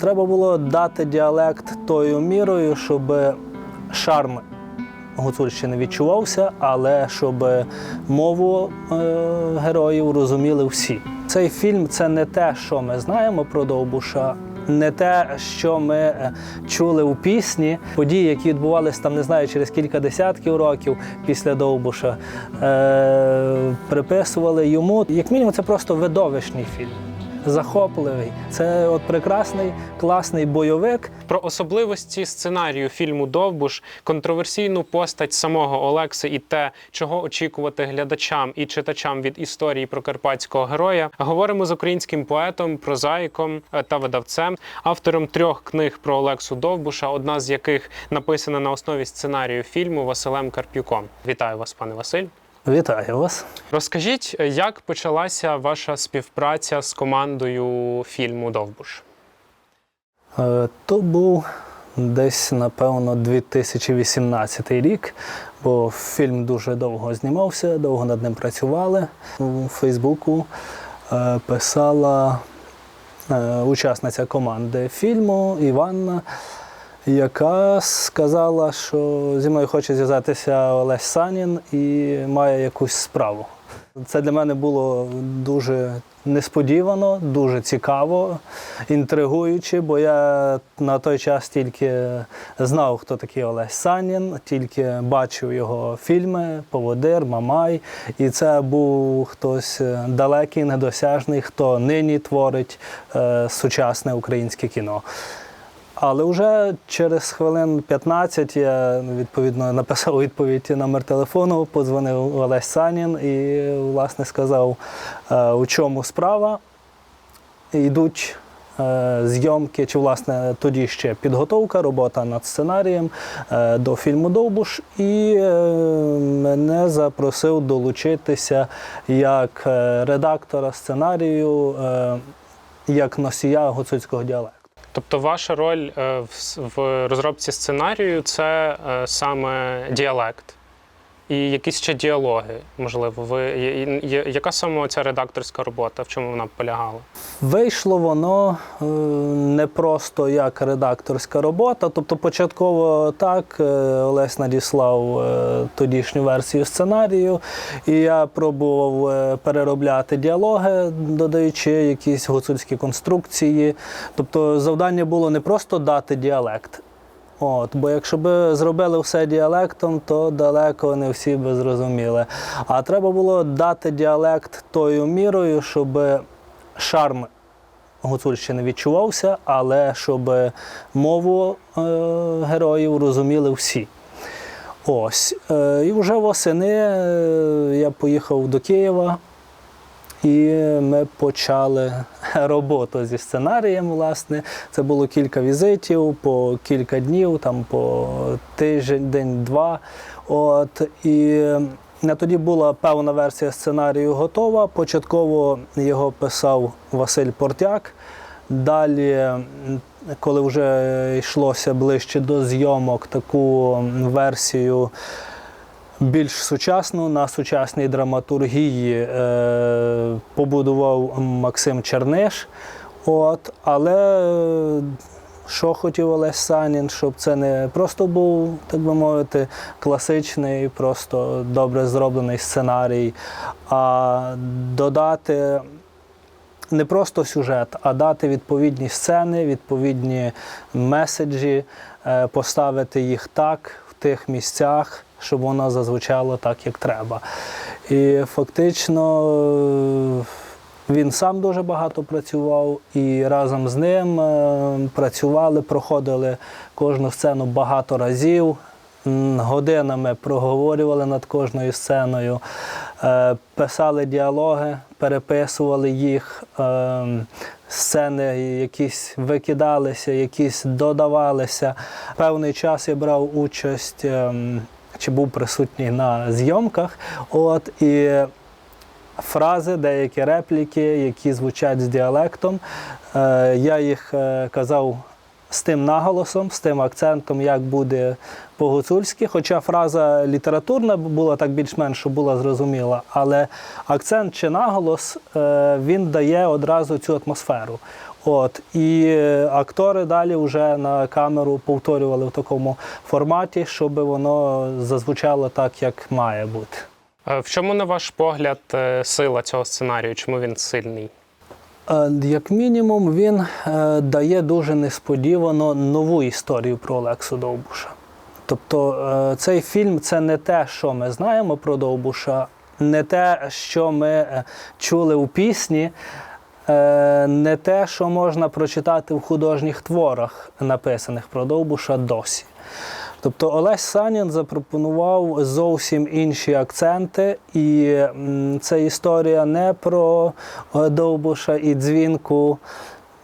Треба було дати діалект тою мірою, щоб шарм Гуцульщини відчувався, але щоб мову е, героїв розуміли всі. Цей фільм це не те, що ми знаємо про Довбуша. Не те, що ми е, чули у пісні, події, які відбувалися там, не знаю, через кілька десятків років після Довбуша, е- приписували йому. Як мінімум, це просто видовищний фільм, захопливий. Це от прекрасний, класний бойовик, Про особливості сценарію фільму Довбуш, контроверсійну постать самого Олекси і те, чого очікувати глядачам і читачам від історії про карпатського героя, говоримо з українським поетом, прозаїком е, та видавцем, автором трьох книг про Олексу Довбуша, одна з яких написана на основі сценарію фільму Василем Карпюком. Вітаю вас, пане Василь. Вітаю вас. Розкажіть, е, як почалася ваша співпраця з командою фільму Довбуш? Е, То був десь, напевно, 2018 рік, бо фільм дуже довго знімався, довго над ним працювали. У Фейсбуку е, писала учасниця команди фільму Іванна, яка сказала, що зі мною хоче зв'язатися Олесь Санін і має якусь справу. Це для мене було дуже несподівано, дуже цікаво, інтригуюче, бо я на той час тільки знав, хто такий Олесь Санін, тільки бачив його фільми Поводир, Мамай. І це був хтось далекий, недосяжний, хто нині творить е, сучасне українське кіно. Але вже через хвилин 15 я відповідно написав відповідь номер телефону, подзвонив Олесь Санін і власне сказав, е, у чому справа. Йдуть е, зйомки, чи власне тоді ще підготовка, робота над сценарієм е, до фільму Довбуш, і мене запросив долучитися як редактора сценарію, як носія гуцульського діалекту. Тобто, ваша роль е, в, розробці сценарію це е, саме діалект і якісь ще діалоги, можливо. Ви яка саме ця редакторська робота? В чому вона полягала? Вийшло воно е, не просто як редакторська робота. Тобто, початково так е, Олесь надіслав е, тодішню версію сценарію, і я пробував переробляти діалоги, додаючи якісь гуцульські конструкції. Тобто, завдання було не просто дати діалект. От, бо якщо б зробили все діалектом, то далеко не всі би зрозуміли. А треба було дати діалект тою мірою, щоб шарм Гуцульщини відчувався, але щоб мову е, героїв розуміли всі. Ось. Е, і вже восени е, я поїхав до Києва. І ми почали роботу зі сценарієм. Власне, це було кілька візитів по кілька днів, там по тиждень, день-два. От і на тоді була певна версія сценарію готова. Початково його писав Василь Портяк. Далі, коли вже йшлося ближче до зйомок, таку версію більш сучасну на сучасній драматургії е, побудував Максим Черниш. От, але що хотів Олесь Санін, щоб це не просто був, так би мовити, класичний, просто добре зроблений сценарій, а додати не просто сюжет, а дати відповідні сцени, відповідні меседжі, е, поставити їх так в тих місцях, щоб воно зазвучало так, як треба. І фактично е, він сам дуже багато працював, і разом з ним е, працювали, проходили кожну сцену багато разів. Годинами проговорювали над кожною сценою, е, писали діалоги, переписували їх, сцени якісь викидалися, якісь додавалися. Певний час я брав участь ем, чи був присутній на зйомках. От, і фрази, деякі репліки, які звучать з діалектом. Е, я їх е, казав з тим наголосом, з тим акцентом, як буде по-гуцульськи. Хоча фраза літературна була так більш-менш щоб була зрозуміла, але акцент чи наголос е, він дає одразу цю атмосферу. От, і е, актори далі вже на камеру повторювали в такому форматі, щоб воно зазвучало так, як має бути. Е, В чому, на ваш погляд, е, сила цього сценарію? Чому він сильний? Як мінімум, він дає дуже несподівано нову історію про Олексу Довбуша. Тобто цей фільм це не те, що ми знаємо про Довбуша, не те, що ми чули у пісні, не те, що можна прочитати в художніх творах, написаних про Довбуша досі. Тобто Олесь Санін запропонував зовсім інші акценти, і це історія не про е, Довбуша і дзвінку,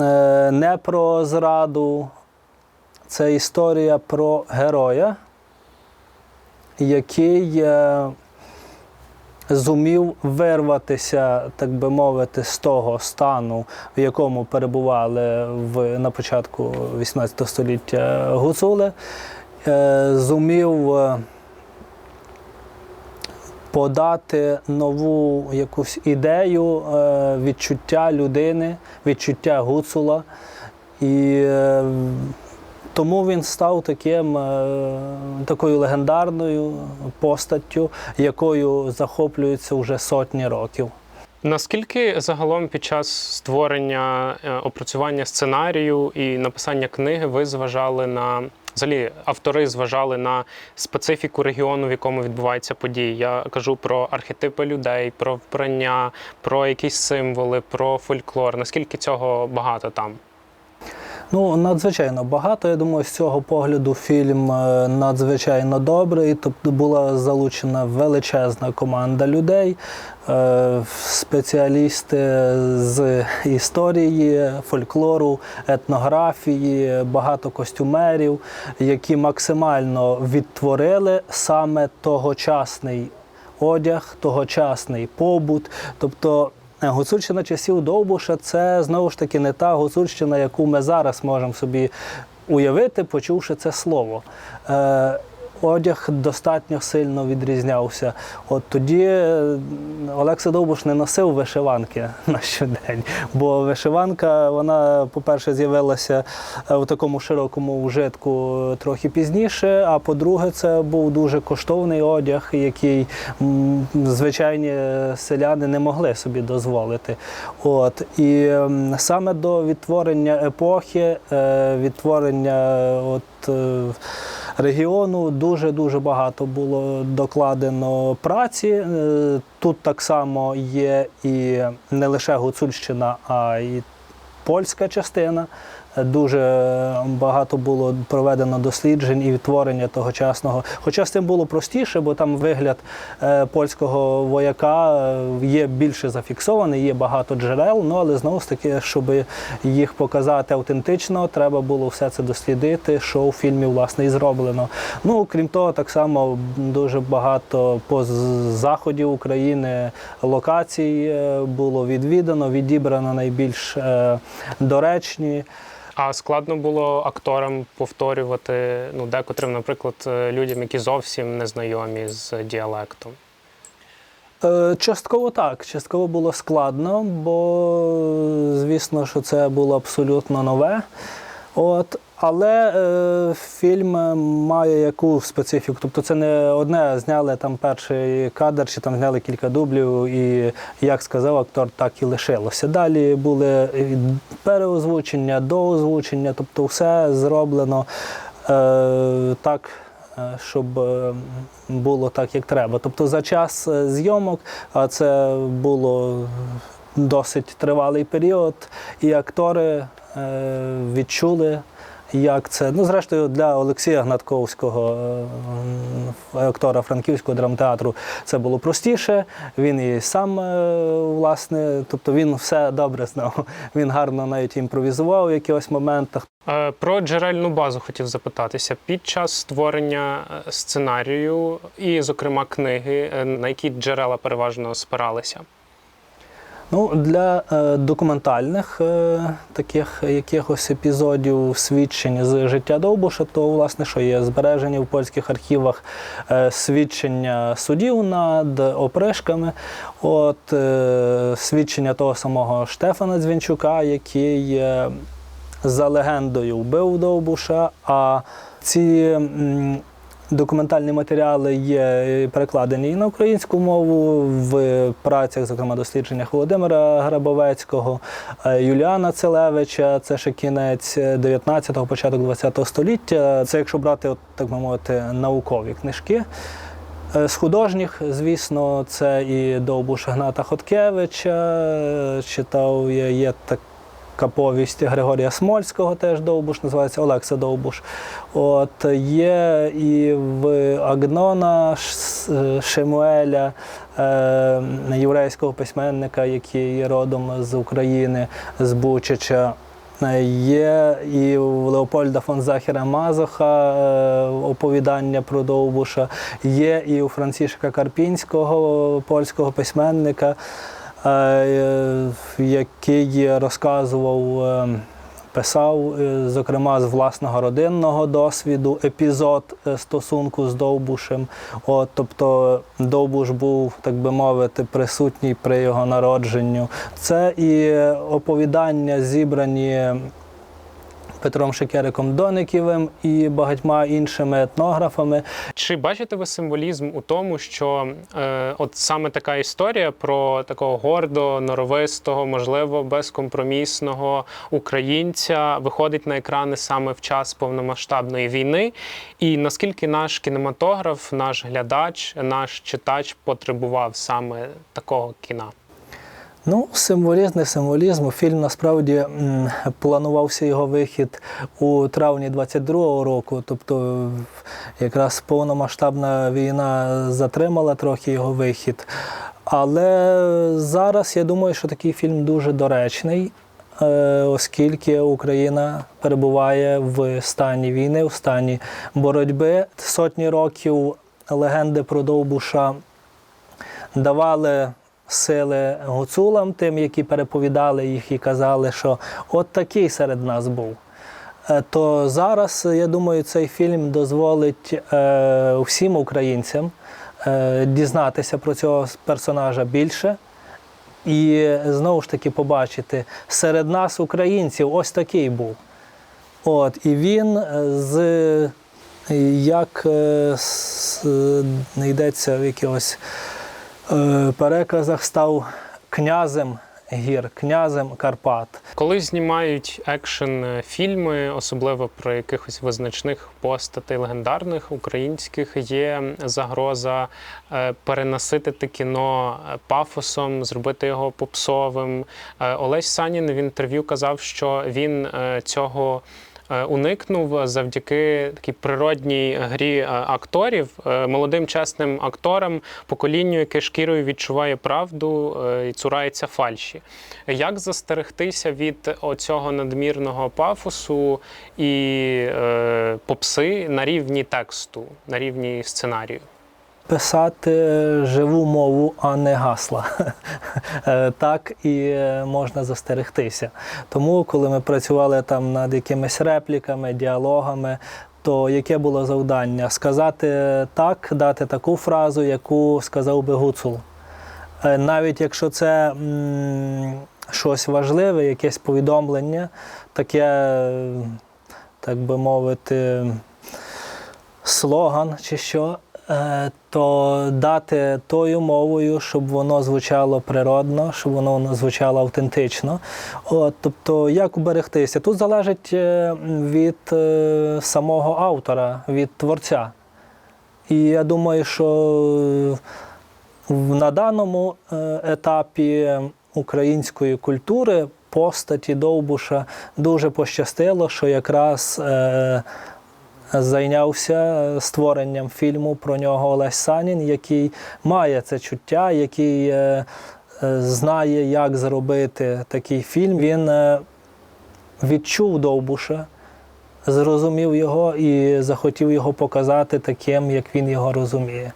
е, не про зраду. Це історія про героя, який е, зумів вирватися, так би мовити, з того стану, в якому перебували в, на початку 18 століття гуцули, е, зумів е, подати нову якусь ідею е, відчуття людини, відчуття гуцула. І тому він став таким, е, такою легендарною постаттю, якою захоплюються вже сотні років. Наскільки загалом під час створення е, опрацювання сценарію і написання книги ви зважали на взагалі автори зважали на специфіку регіону, в якому відбуваються події? Я кажу про архетипи людей, про вбрання, про якісь символи, про фольклор. Наскільки цього багато там? Ну, надзвичайно багато. Я думаю, з цього погляду фільм е, надзвичайно добрий. Тобто була залучена величезна команда людей, е, спеціалісти з історії, фольклору, етнографії, багато костюмерів, які максимально відтворили саме тогочасний одяг, тогочасний побут. Тобто Гуцульщина часів Довбуша це знову ж таки не та гуцульщина, яку ми зараз можемо собі уявити, почувши це слово. Е, Одяг достатньо сильно відрізнявся. От тоді е, Олекса Довбуш не носив вишиванки на щодень, бо вишиванка, вона, по-перше, з'явилася е, в такому широкому вжитку трохи пізніше. А по-друге, це був дуже коштовний одяг, який звичайні селяни не могли собі дозволити. От і саме до відтворення епохи, е, відтворення от. Регіону дуже дуже багато було докладено праці. Е, Тут так само є і не лише Гуцульщина, а й польська частина. Дуже багато було проведено досліджень і відтворення тогочасного. Хоча з цим було простіше, бо там вигляд е, польського вояка е, є більше зафіксований, є багато джерел. Ну але знову ж таки, щоб їх показати автентично, треба було все це дослідити, що у фільмі власне і зроблено. Ну крім того, так само дуже багато по з- заходів України локацій е, було відвідано, відібрано найбільш доречні. А складно було акторам повторювати ну, декотрим, наприклад, е, людям, які зовсім не знайомі з діалектом. Е, Частково так, частково було складно, бо звісно, що це було абсолютно нове. От. Але е, фільм має яку специфіку. Тобто це не одне зняли там перший кадр, чи там зняли кілька дублів, і як сказав актор, так і лишилося. Далі були переозвучення, доозвучення, тобто все зроблено е, так, е, щоб е, було так, як треба. Тобто за час е, зйомок, а це було досить тривалий період, і актори відчули. Як це? Ну, зрештою, для Олексія Гнатковського, е, актора Франківського драмтеатру, це було простіше. Він і сам, е, власне, тобто він все добре знав. Він гарно навіть імпровізував в якихось моментах. Е, Про джерельну базу хотів запитатися. Під час створення сценарію і, зокрема, книги, на які джерела переважно спиралися? Ну, для е, документальних е, таких якихось епізодів свідчень з життя Довбуша, то власне що є збережені в польських архівах е, свідчення судів над опришками, от е, свідчення того самого Штефана Дзвінчука, який е, за легендою вбив Довбуша. А ці Документальні матеріали є перекладені і на українську мову в працях, зокрема дослідженнях Володимира Грабовецького, е, Юліана Целевича. Це ще кінець 19-го, початок 20-го століття. Це якщо брати, от, так би мовити, наукові книжки. Е, З художніх, звісно, це і Довбуш Гната Хоткевича. е, Читав я, є така повість Григорія Смольського, теж Довбуш, називається Олекса Довбуш. От є і в Агнона Шемуеля, е, єврейського письменника, який є родом з України, з Бучича. Е, Є і у Леопольда фон Захера Мазоха е, оповідання про Довбуша, є і у Францішка Карпінського, польського письменника, який розказував. е, Писав, е, зокрема, з власного родинного досвіду епізод е, стосунку з Довбушем. От, тобто Довбуш був, так би мовити, присутній при його народженню. Це і оповідання зібрані Петром Шекериком Дониківим і багатьма іншими етнографами. Чи бачите ви символізм у тому, що е, от саме така історія про такого гордо, норовистого, можливо, безкомпромісного українця виходить на екрани саме в час повномасштабної війни? І наскільки наш кінематограф, наш глядач, наш читач потребував саме такого кіна? Ну, символізм, не символізм. Фільм насправді планувався його вихід у травні 22-го року. Тобто, якраз повномасштабна війна затримала трохи його вихід. Але зараз я думаю, що такий фільм дуже доречний, е, оскільки Україна перебуває в стані війни, в стані боротьби. Сотні років легенди про Довбуша давали сили гуцулам, тим, які переповідали їх і казали, що от такий серед нас був. Е, То зараз, я думаю, цей фільм дозволить е, всім українцям е, дізнатися про цього персонажа більше. І знову ж таки побачити серед нас, українців, ось такий був. От, і він з як с- йдеться в якихось е, переказах, став князем гір, князем Карпат. Коли знімають екшен фільми, особливо про якихось визначних постатей легендарних українських, є загроза е, перенаситити кіно е, пафосом, зробити його попсовим. Е, Олесь Санін в інтерв'ю казав, що він е, цього. Е, Уникнув завдяки такій природній грі е, акторів, е, молодим чесним акторам, поколінню, яке шкірою відчуває правду і цурається фальші. Як застерегтися від оцього надмірного пафосу і попси на рівні тексту, на рівні сценарію? Писати живу мову, а не гасла. Е, Так і е, можна застерегтися. Тому, коли ми працювали там над якимись репліками, діалогами, то яке було завдання? Сказати так, дати таку фразу, яку сказав би Гуцул. Е, Навіть якщо це м, щось важливе, якесь повідомлення, таке, так би мовити, слоган чи що, то дати тою мовою, щоб воно звучало природно, щоб воно звучало автентично. От, тобто, як уберегтися? Тут залежить е, від е, самого автора, від творця. І я думаю, що на даному е, етапі української культури постаті Довбуша дуже пощастило, що якраз е, зайнявся створенням фільму про нього Олесь Санін, який має це чуття, який е, е, знає, як зробити такий фільм. Він е, відчув Довбуша, зрозумів його і захотів його показати таким, як він його розуміє.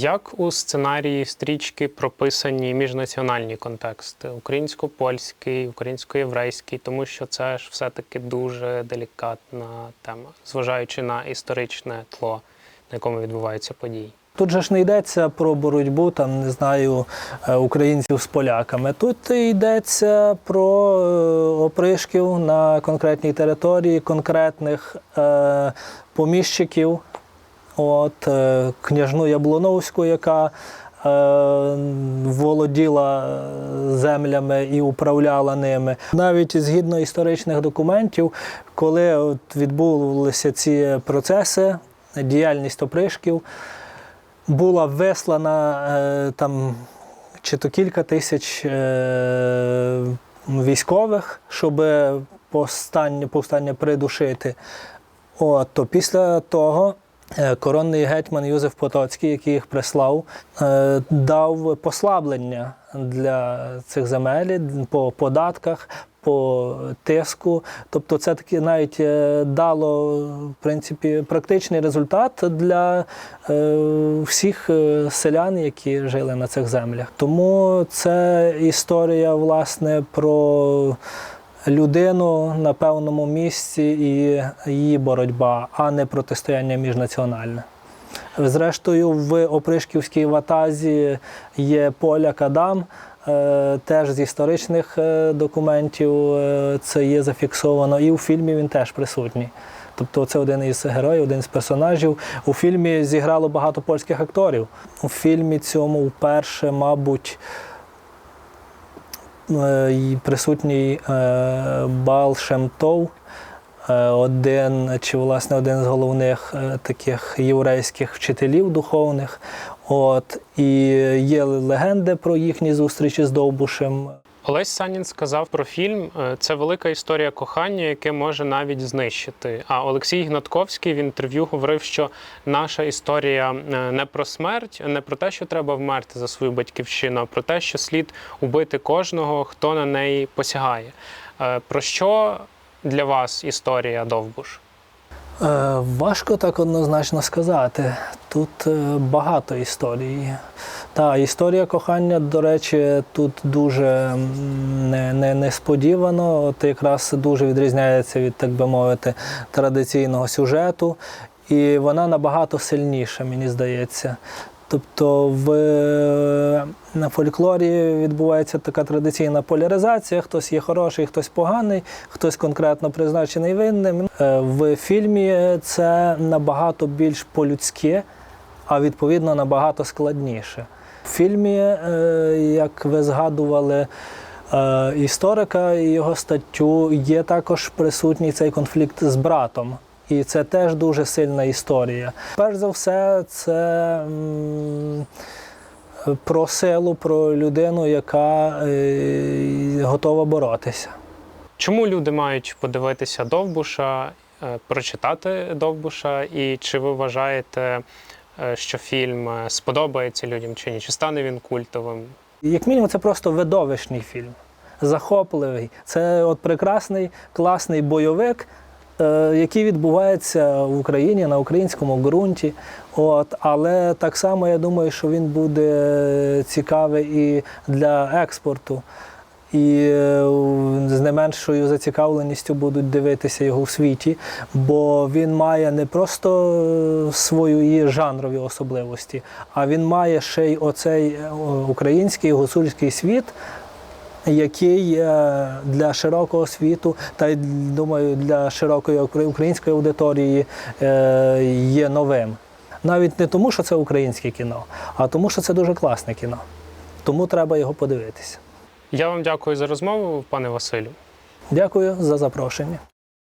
Як у сценарії стрічки прописані міжнаціональні контексти українсько-польський, українсько-єврейський, тому що це ж все-таки дуже делікатна тема, зважаючи на історичне тло, на якому відбуваються події. Тут же ж не йдеться про боротьбу, там не знаю, е, українців з поляками. Тут йдеться про е, опришків на конкретній території, конкретних е, поміщиків. От е, княжну Яблоновську, яка е, володіла е, землями і управляла ними. Навіть згідно історичних документів, коли от відбулися ці процеси, діяльність опришків, була вислана там чи то кілька тисяч військових, щоб повстання, повстання придушити. От, то після того коронний гетьман Юзеф Потоцький, який їх прислав, е, дав послаблення для цих земель по податках, по тиску. Тобто це таки навіть е, дало в принципі практичний результат для е, всіх е, селян, які жили на цих землях. Тому це історія власне про людину на певному місці і її боротьба, а не протистояння міжнаціональне. Зрештою, в Опришківській ватазі є поляк Адам. е, Теж з історичних е, документів е, це є зафіксовано, і у фільмі він теж присутній. Тобто це один із героїв, один з персонажів. У фільмі зіграло багато польських акторів. У фільмі цьому вперше, мабуть, присутній е, Бал Шемтов, е, один чи власне один з головних е, таких єврейських вчителів духовних. От і є легенди про їхні зустрічі з Довбушем. Олесь Санін сказав про фільм: е, це велика історія кохання, яке може навіть знищити. А Олексій Гнатковський в інтерв'ю говорив, що наша історія е, не про смерть, не про те, що треба вмерти за свою батьківщину, а про те, що слід убити кожного, хто на неї посягає. Е, Про що для вас історія Довбуш? Е, Важко так однозначно сказати. Тут е, багато історій. Та історія кохання, до речі, тут дуже не, не, несподівано. От якраз дуже відрізняється від, так би мовити, традиційного сюжету. І вона набагато сильніша, мені здається. Тобто в е, на фольклорі відбувається така традиційна поляризація: хтось є хороший, хтось поганий, хтось конкретно призначений винним. Е, В фільмі це набагато більш по-людськи, а відповідно набагато складніше. В фільмі, е, як ви згадували, історика і його статтю, є також присутній цей конфлікт з братом. І це теж дуже сильна історія. Перш за все, це про силу, про людину, яка е, готова боротися. Чому люди мають подивитися Довбуша, е, прочитати Довбуша? І чи ви вважаєте, е, що фільм сподобається людям чи ні? Чи стане він культовим? Як мінімум, це просто видовищний фільм, захопливий. Це от прекрасний, класний бойовик, е, який відбувається в Україні на українському ґрунті. От, але так само я думаю, що він буде цікавий і для експорту. І е, з не меншою зацікавленістю будуть дивитися його в світі, бо він має не просто е, свої жанрові особливості, а він має ще й оцей український гуцульський світ, який е, для широкого світу, та й думаю, для широкої української аудиторії е, є новим. Навіть не тому, що це українське кіно, а тому, що це дуже класне кіно. Тому треба його подивитися. Я вам дякую за розмову, пане Василю. Дякую за запрошення.